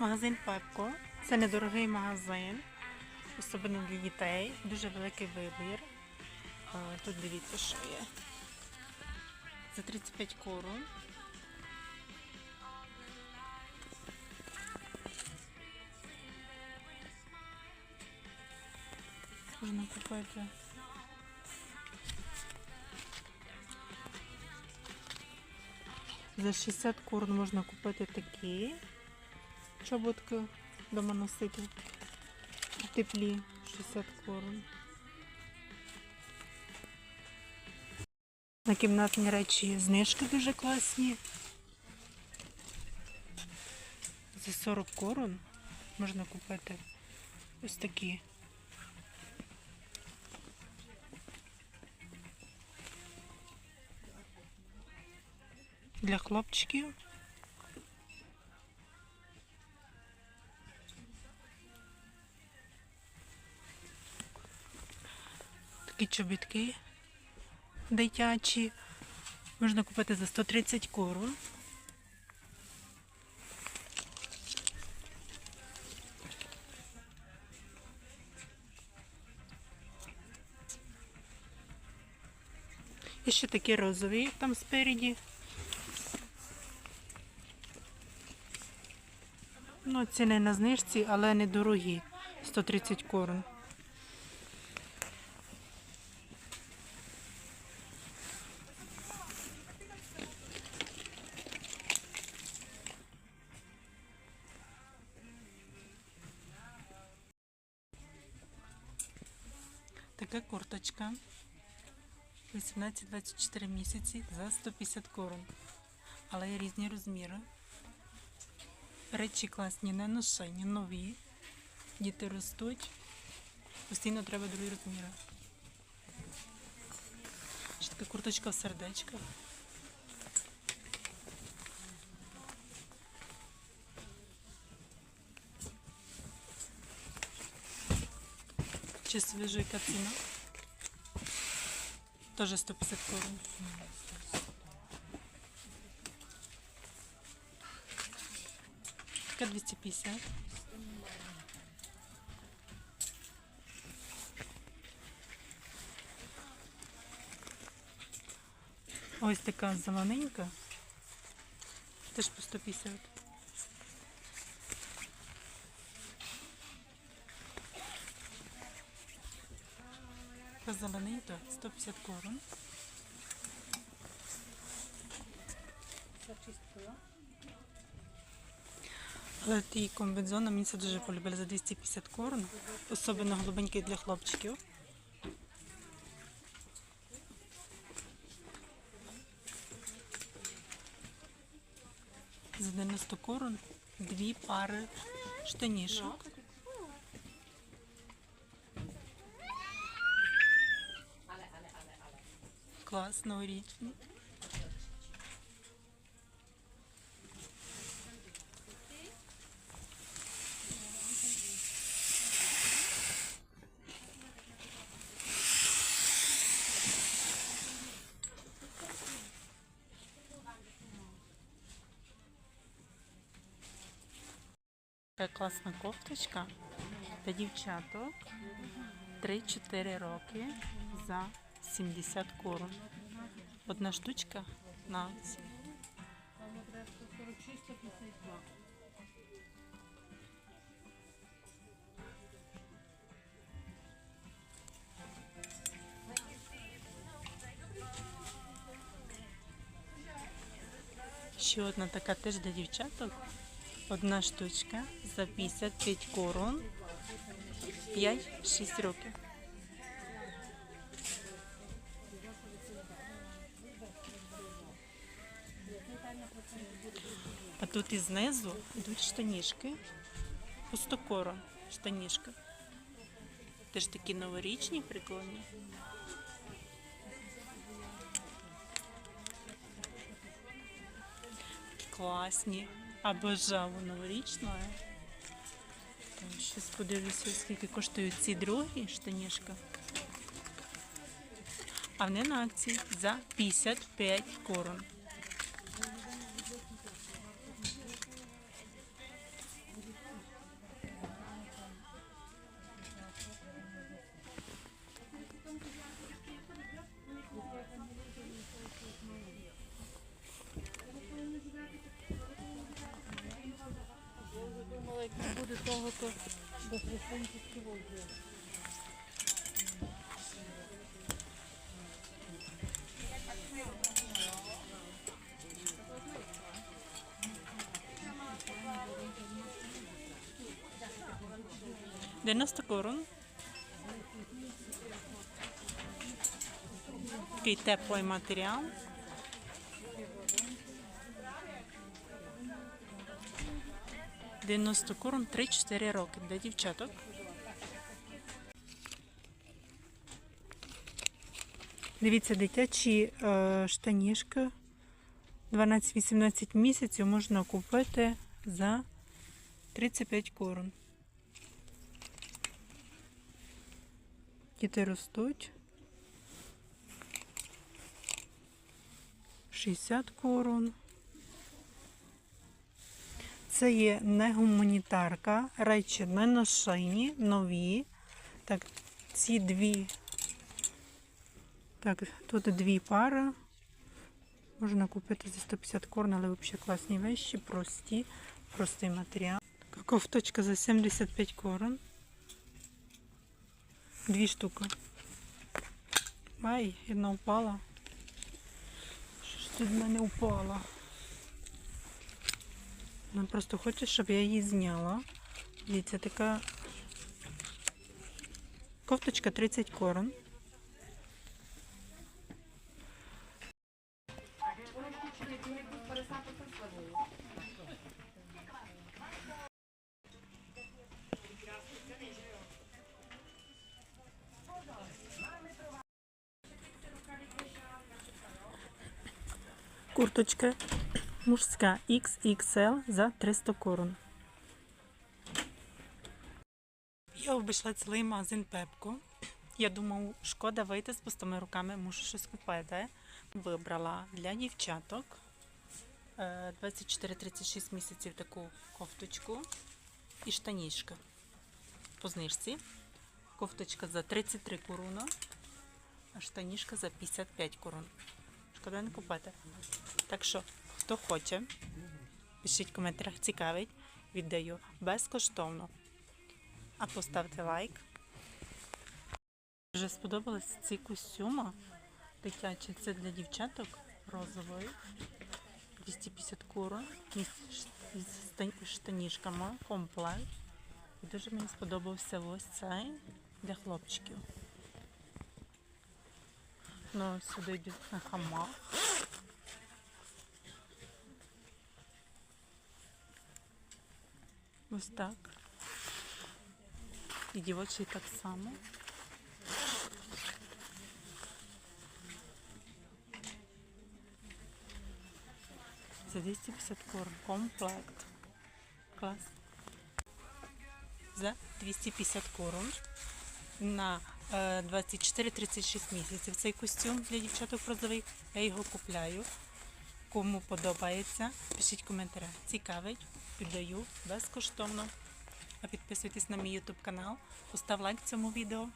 Магазин Пепко. Це недорогий магазин, особливо для дітей. Дуже великий вибір. Е, Тут дивіться, що є. За 35 корон. Можна купити. За 60 корон можна купити такі чоботки дома носити в теплі 60 корон. На кімнатні речі знижки дуже класні. За 40 корон можна купити ось такі. Для хлопчиків. Такі чобітки дитячі. Можна купити за 130 корон. І ще такі розові там спереді. Ну, ціни на знижці, але недорогі. 130 корон. Така курточка. 18-24 місяці за 150 корон. Але є різні розміри. Речі класні, не ношені, нові. Діти ростуть. Постійно треба другі розміри. Така курточка в сердечках. Чи свіжу яка ціна? Тоже 150 корон. Така 250. Ось така зелененька. Теж по 150. Така зелененька, 150 корон. Але ті комбінзони мені це дуже полюбили за 250 корон, особливо голубенький для хлопчиків. За 90 корон дві пари штанішок. Клас, новорічний. Така класна кофточка для дівчаток 3-4 роки за 70 корон. Одна штучка на акції. Ще одна така теж для дівчаток. Одна штучка за 55 корон. 5-6 років. Тут і знизу йдуть штанішки. По 100 корон штанішка. Теж такі новорічні прикольні. Класні. Обожаю новорічне. Щас подивлюся, скільки коштують ці другі штанішка. А вони на акції за 55 корон. какого-то дохристианского дела. девяносто корон. Такий теплий матеріал. 90 корон 3-4 роки для дівчаток. Дивіться, дитячі е, штанішки 12-18 місяців можна купити за 35 корон. Діти ростуть. 60 корон. Це є не гуманітарка, речі не ношені, нові. Так, ці дві. Так, тут дві пари. Можна купити за 150 корн, але взагалі класні вещі, прості, простий матеріал. Така кофточка за 75 корон. Дві штуки. Ай, одна упала. Що ж тут в мене упала? Вона просто хоче, щоб я її зняла. Дивіться, така кофточка 30 корон. Курточка мужська XXL за 300 корон. Я обійшла цілий магазин Пепко. Я думав, шкода вийти з пустими руками, мушу щось купити. Вибрала для дівчаток е, 24-36 місяців таку кофточку і штанішки по знижці. Кофточка за 33 корона, а штанішка за 55 корон. Шкода не купити. Так що, хто хоче, пишіть в коментарях, цікавить, віддаю безкоштовно. А поставте лайк. Вже сподобались ці костюми дитячі. Це для дівчаток розовий. 250 корон з штанішками, комплект. І дуже мені сподобався ось цей для хлопчиків. Ну, сюди йде на хамах. Ось так. І дівочий так само. За 250 корм. Комплект. Клас. За 250 корм. На е, 24-36 місяців цей костюм для дівчаток розовий. Я його купляю. Кому подобається, пишіть в коментарях. Цікавить, віддаю безкоштовно. А підписуйтесь на мій YouTube канал, постав лайк цьому відео.